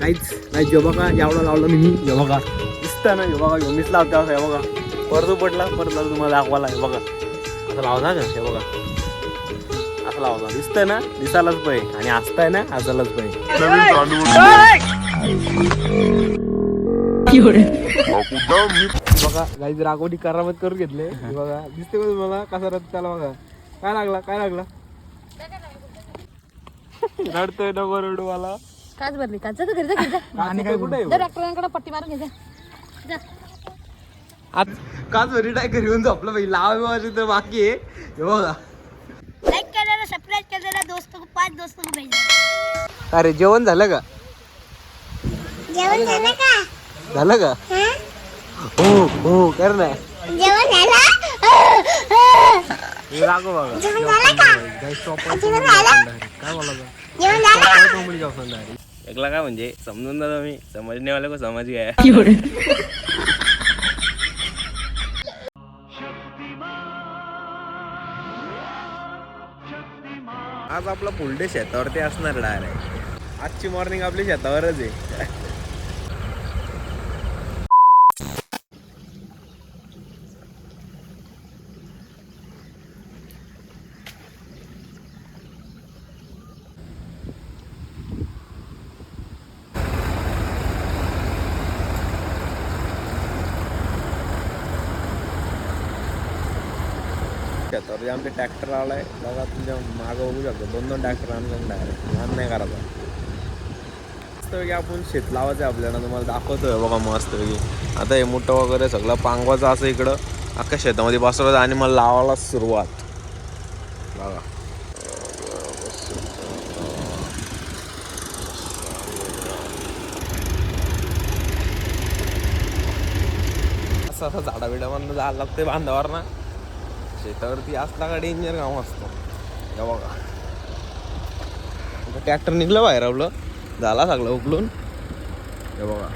काहीच नाही जो बघा एवढं लावलं मी हे बघा दिसतं ना हे बघा ह्यो मीच लावतो असं हे बघा परत पडला परत लावलं तुम्हाला दाखवायला हे बघा. असं लावता का हे बघा. असं लावता दिसतंय ना दिसायलाच पाहिजे. आणि हसताय ना हसायलाच पाहिजे. बघा काही रागवडी करामत करून घेतले. हे बघा दिसते का तुम्हाला? कसा रथ त्याला बघा. काय लागला काय लागला? रडतोय नको रडू मला. काच भरली. काच जा घरी जा घरी जा. आणि काय कुठे जा डॉक्टरांकडे पट्टी मारून घे जा. आज काच भरी टाय घरी येऊन झोपलं पाहिजे लाव माझी तर बाकी आहे. हे बघा. कर देना दोस्तों को पांच दोस्तों को भेजना अरे जेवण झालं का? जेवण झालं का? झालं का? हो? हो कर ना. जेवण झालं? हे रागव बघा. जेवण झालं का? जेवण झालं? काय बोला जेवण झालं एकला काय म्हणजे? समजून जा तुम्ही. समजणे वाले को समज गया आज आपला फुल डे शेतावरती असणार डायरेक्ट. आजची मॉर्निंग आपली शेतावरच आहे शेतावरती आमचे ट्रॅक्टर आलाय बघा तुमच्या मागं बघू शकतो दोन दोन ट्रॅक्टर आणलं डायरेक्ट लहान नाही करायचा मस्तपैकी आपण शेत लावायचं आहे आपल्याला तुम्हाला दाखवतोय बघा मस्तपैकी आता हे मोठं वगैरे सगळं पांगवाचं असं इकडं अख्ख्या शेतामध्ये बसवायचं आणि मला लावायला सुरुवात बघा असं असं झाडा बिडामधनं जायला लागते बांधावर ना तर ती असला का डेंजर गाव असतो. या बघा. ट्रॅक्टर निघलं बाहेर आपलं. झाला सगळं उकलून. हे बघा.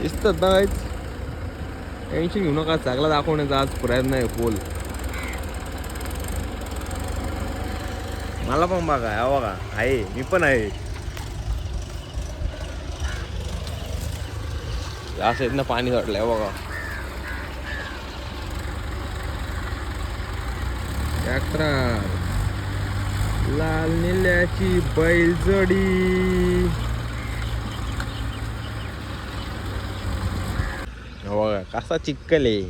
दिसतात ना काहीच. टेन्शन घेऊ नका. चांगला दाखवण्याचा आज प्रयत्न आहे पोल मला पण बघा हा बघा. आहे. मी पण आहे. असं इथनं पाणी सोडलंय बघा. ट्रॅक्टर लाल निल्याची बैलजडी. बघा कसा चिक्कल आहे.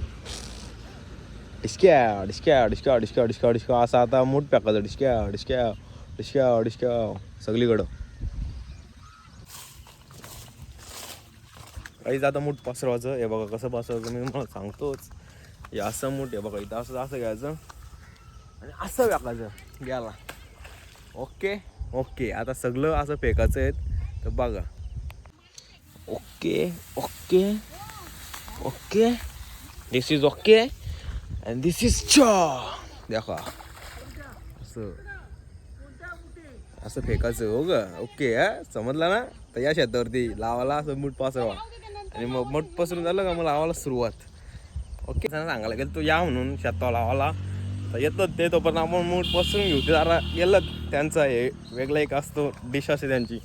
डिस्क्या डिस्क्या डिस्क्या डिस्क्या डिस्क्या डिस्क्या असा आता मूठ पॅकाचा डिस्क्या डिस्क्या डिस्क्या डिस्क्या सगळीकडं. काहीच आता मूठ पसरवायचं. हे बघा कसं पसरवायचं मी मला सांगतोच. हे असं मूठ हे बघा इथं असं असं घ्यायचं. आणि असं फेकायचं गेला ओके? ओके. आता सगळं असं फेकायचं आहे. तर बघा. Okay. Okay. Okay. This is okay and this is चा देखा. असं. असं फेकायचं हो ग. ओके हा? समजला ना? तर या शेतावरती लावायला असं मूठ पसरवा. आणि मग मूठ पसरून झालं का? मग लावायला सुरुवात. ओके. त्यांना सांगायला गेलं तू या म्हणून शेतावर लावायला. तर येतात ते तोपर्यंत आपण मूठ पसरून घेऊ. ते जरा गेलं त्यांचा हे वेगळा एक असतो डिश असते त्यांची.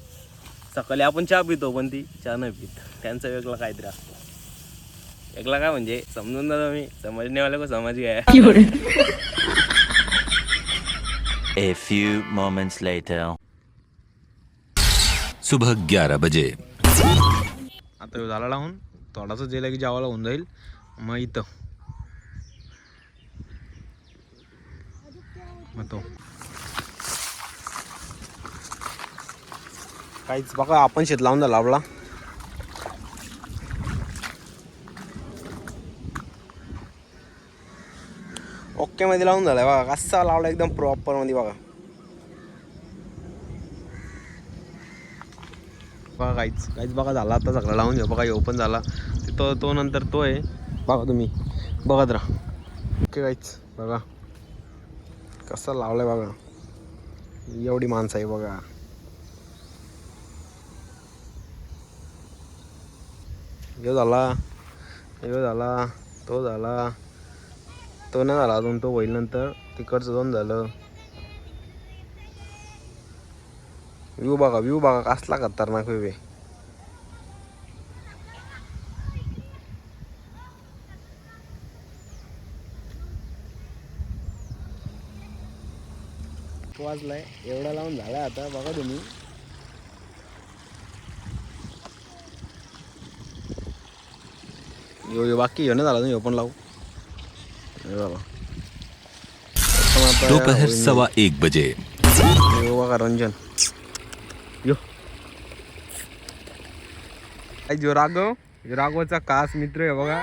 सकाळी आपण चहा पितो पण ती चहा नाही पित. त्यांचा वेगळा काहीतरी असतो. वेगळा काय म्हणजे समजून जा तुम्ही समजणे वाले को समज गया A few moments later. सुबह ग्यारह बजे. आता झाला लावून. थोडासा जेला की जेवायला होऊन जाईल. मग इथं. मग तो काहीच बघा आपण शेत लावून झाला आपला. ओके मध्ये लावून झालाय बघा कसा लावला एकदम प्रॉपरमध्ये बघा. बघा काहीच काहीच बघा झाला आता सगळं लावून घेऊ. बघा येऊ पण झाला. तो तो नंतर तो आहे. बघा तुम्ही. बघत राहा. ओके काहीच. बघा. कसं लावलं आहे बघा. एवढी माणसं आहे बघा. यो झाला. यो झाला. तो झाला. तो नाही झाला अजून तो होईल नंतर. तिकडचं दोन झालं. व्यू बघा व्यू बघा कसला खतरनाक वे आहे. वाजलाय. एवढा लावून झालाय आता. बघा तुम्ही. यो यो बाकी ह्यो ना? झाला तुम्ही पण लावू. हे बघा. पण आता दोपहर सवा एक बजे. यो बघा रंजन. यो. आई जो राघव राघवचा खास मित्र आहे बघा.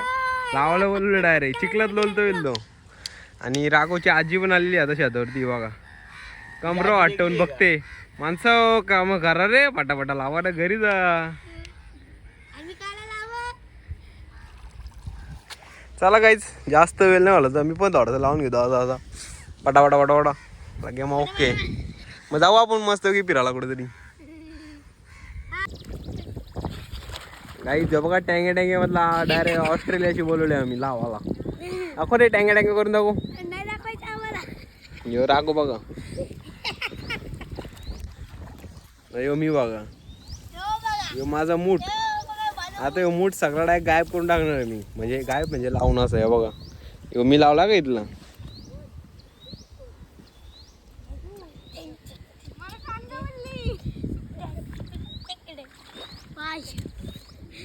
लावायला बोललो डायरेक्ट चिखलात लोलतो येईल आणि राघवची आजी पण आलेली आता शेतावरती बघा. कमर वाटवून बघते. माणसं काम करा रे पटापटा लावायला घरी जा. लावा. चला काहीच जास्त वेळ नाही झाला तर मी पण थोडंसं लावून घेतो आता आता. पटापटा पटापटा. लगे मग ओके मग जाऊ आपण मस्त की फिरायला कुठेतरी. काही बघा टँगे टँगे मधला डायरेक्ट ऑस्ट्रेलियाशी बोलवले आम्ही लावाला. अखो रे टँगे टँगे करून दाखवू. यो रागो बघा. यो मी बघा. बघा यो माझा मूठ. आता यो मूठ सगळा डायरेक्ट गायब करून टाकणार आहे मी. म्हणजे गायब म्हणजे लावून असं आहे बघा. यो मी लावला का इथला?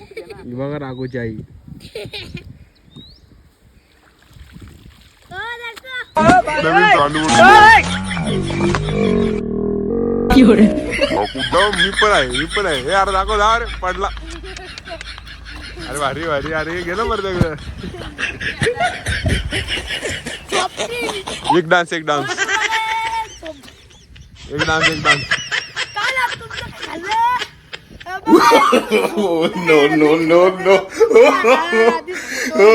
बघा राघोची आई. हो दाखवा मी पण आहे मी पण आहे. हे अरे दाखव जा अरे पडला. अरे भारी भारी अरे गेलं बरं सगळं. एक डान्स एक डान्स. एक डान्स एक dance. No no no no हा, दिसतो.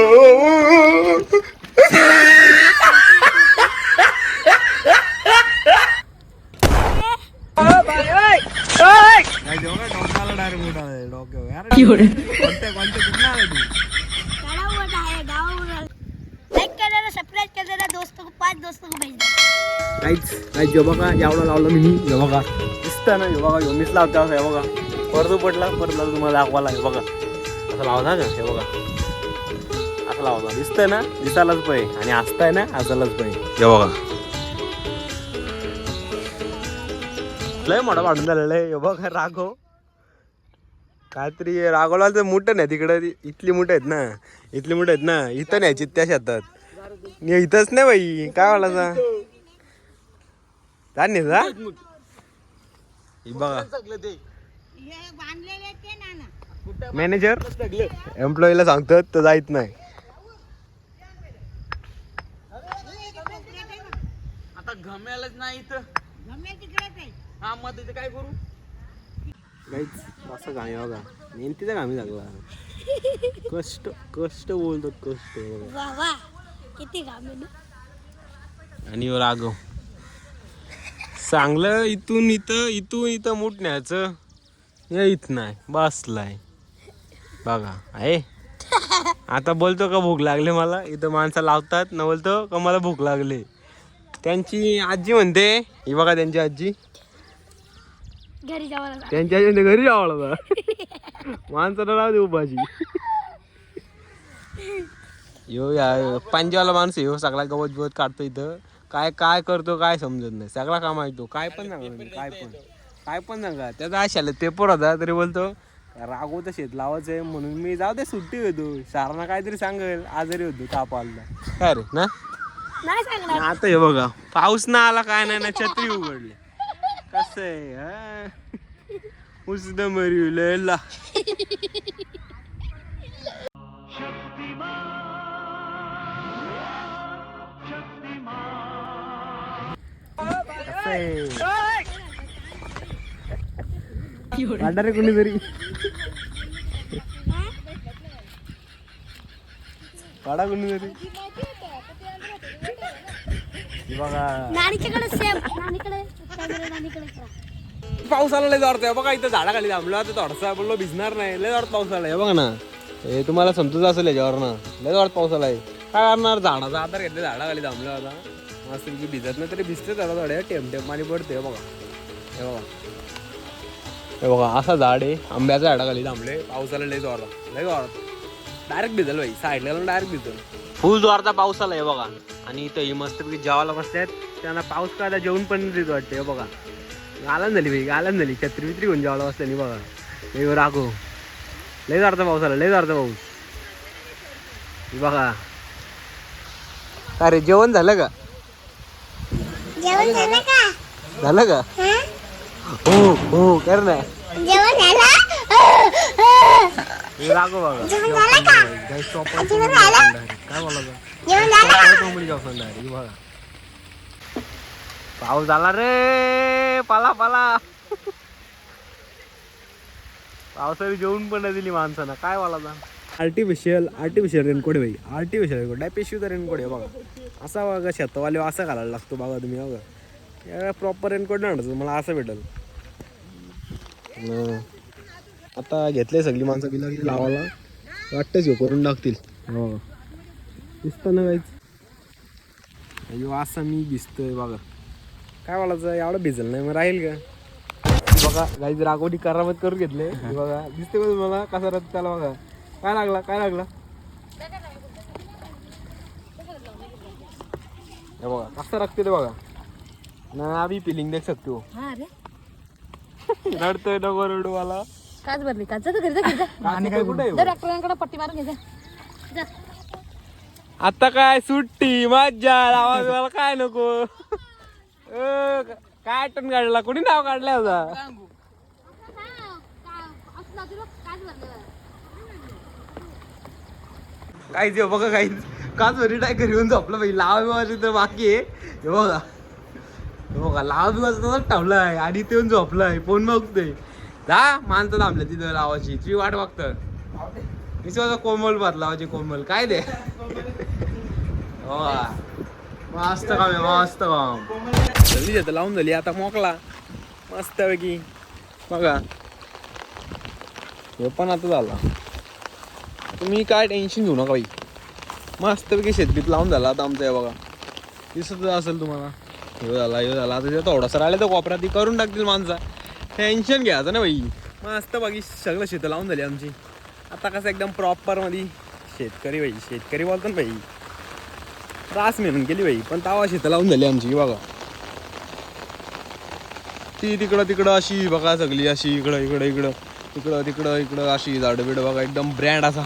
गावावर आहे, गावावर आहे. लाईक करायला सबस्क्राईब करायला दोस्तों को पाच दोस्तों को भेज दो काहीच काहीच जो बघा एवढा लावलं मी. हे बघा. दिसतं ना हे बघा ह्यो मीच लावतो असं हे बघा. परत पडला परत तुम्हाला दाखवायला हे बघा. असं लावता का? हे बघा. असं लावता. दिसतंय ना दिसायलाच पाहिजे. आणि हसताय ना हसायलाच पाहिजे. हे बघा. लय मोठा वाढून झालेला आहे. हे बघा राघव. काहीतरी राघवला तर मोठं नाही तिकडं. इथली मोठं आहेत ना. इथली मोठं आहेत ना. इथं न्यायची त्या शेतात. इथंच नाही बाई. काय वाला जाणे जा ही बघा. मॅनेजर एम्प्लॉईला सांगतात तर जायत नाही. आता घमेलच नाही इथं. हा मग काय करू? काहीच असं गाणी बघा. मेहनतीचा गामी लागला कष्ट कष्ट बोलतात कष्ट. बघा. वा वा. किती घाम. आणि राघव. चांगलं इथून इथं इथून इथं न्यायचं हे इथं नाही बसलाय बघा आहे. आता बोलतो का भूक लागली मला? इथं माणसं लावतात न बोलतो का मला भूक लागली? त्यांची आजी म्हणते ही बघा त्यांची आजी. घरी त्यांच्या आजी म्हणते घरी जावं माणसाला राहू दे उपाशी. यो या पांजेवाला माणूस ह्यो सगळा गवत बिवत काढतो इथं. काय काय करतो काय समजत नाही. सगळा काम ऐकतो काय पण सांगा तुम्ही, काय पण. काय पण सांगा. त्याचा आशाला पेपर होता तरी बोलतो रागव तर शेत लावायचं आहे म्हणून मी जाऊ दे सुट्टी होतो. सारांना काहीतरी सांगेल आजारी होतो ताप आला काय रे ना? नाही सांगणार. आता हे बघा पाऊस ना आला काय नाही ना छत्री उघडली. कसं आहे हा? उस्द मरिवलेला कसं आहे काढा रे कोणीतरी काढा कोणीतरी हे बघा. नानीच्याकडे सेम नानीकडे. पाऊस आला लय जोरात आहे. बघा इथं झाडाखाली थांबलो. आता थोडासा बोललो भिजणार नाही. लय जोरात पाऊस आलाय. बघा ना. हे तुम्हाला समजत असेल याच्यावर ना लय जोरात पाऊस आलाय. काय करणार? झाडाचा आधार घेतले झाडाखाली थांबलो आता. मस्त की भिजत नाही तरी भिजते झाडा झाडे टेम टेम पाणी पडते बघा. हे बघा. हे बघा असा झाड आहे. आंब्याच्या झाडाखाली थांबले. पावसाला लय जोरात लय जोरात डायरेक्ट भिजल भाई साईडला डायरेक्ट भिजल. फुल जोरचा पाऊस आलाय बघा. आणि इथं ही मस्तपैकी जेवायला बसल्यात त्यांना पाऊस काय जेवण पण देत वाटते. हे बघा. गालन झाली भाई गालन झाली. छत्री बित्री घेऊन जेवायला बसल्यानी बघा. हे राखो लय जोरचा पाऊस आला लय जोरचा पाऊस. बघा. अरे जेवण झालं का? जेवण झालं का? झालं का? हो? हो कर ना. जेवण झालं? हे राखो बघा. जेवण झालं का? काय आहे? जेवण झालं? काय बोलायचं? जेवण झालं कोंबडी जाऊ सांगा रे, बघा. पाऊस झाला रे. पाला पाला. पावसाळी जेवून पण नाही दिली माणसानं. काय बोलायचा? आर्टिफिशियल आर्टिफिशियल रेनकोट भाई आर्टिफिशियल रेनकोट आहे पेशवीचा रेनकोट आहे बघा. असा बघा शेतवाले असा घालायला लागतो बघा तुम्ही बघा. प्रॉपर रेनकोट नाही म्हणतो मला असं भेटल. आता घेतले सगळी माणसं की लावायला. वाटतंच घेऊ करून टाकतील. हो. दिसतं ना काहीच. अयो असं मी दिसतोय बघा. काय बोलायचं एवढं भिजल नाही मग राहील का? बघा काही रागोटी करामत करून घेतले. बघा दिसते तुम्हाला कसा रथ त्याला बघा. काय लागला? काय लागला? हे बघा कसं रखते ते बघा. ना अभी फिलिंग देख सकते हो हा रे. रडतोय नको रडू मला. काच भरली काच. जा घरी जा घरी जा. आणि काय कुठे? जा डॉक्टरांकडे पट्टी मारून घे जा. जा. आता काय सुट्टी मज्जा आवाज मला काय नको. अ, काय आठवण काढला? कोणी नाव काढलं होता काहीच आहे बघा काहीच काच वरी टाय घेऊन झोपलं पाहिजे लावा बिवाची तर बाकी आहे. हे बघा. हे बघा लावा बिवाचं तसंच आहे आणि ते येऊन आहे फोन बघतोय. जा माणसं थांबलं तिथं लावाची तुझी वाट बघतं. विश्वाचा कोमल भात लावायची कोमल. काय दे हो मस्त काम आहे मस्त काम. झाली शेत लावून झाली. आता मोकला. मस्त पैकी. बघा. हे पण आता झाला. तुम्ही काय टेन्शन घेऊ नका बाई. मस्त पैकी शेतबीत लावून झाला आता आमचं हे बघा. दिसत असेल तुम्हाला. हे झाला हे झाला. आता थोडासा राहिलं तर कोपऱ्यात ती करून टाकतील माणसा. टेन्शन घ्यायचं ना बाई. मस्त बाकी सगळं शेतं लावून झाली आमची. आता कसं एकदम प्रॉपरमध्ये शेतकरी बाई शेतकरी बोलतो ना बाई. त्रास मिळून गेली बाई. पण तावा शेतं लावून झाली आमची बघा. ती तिकडं तिकडं अशी बघा सगळी अशी इकडं इकडं इकडं. इकडं तिकडं इकडं अशी झाडं बिडं बघा एकदम ब्रँड असा.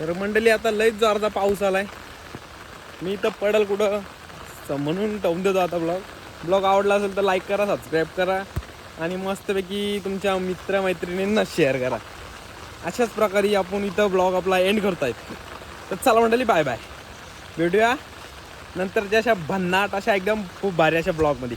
तर मंडळी आता लयच जोरचा पाऊस आलाय. मी तर पडल कुठं? म्हणून ठेवून देतो आता ब्लॉग. ब्लॉग आवडला असेल तर लाईक करा सबस्क्राईब करा आणि मस्तपैकी तुमच्या मित्रमैत्रिणींना शेअर करा. अशाच प्रकारे आपण इथं ब्लॉग आपला एंड करतायत. तर चला मंडळी बाय बाय भेटूया नंतरच्या अशा भन्नाट अशा एकदम खूप भारी अशा ब्लॉगमध्ये.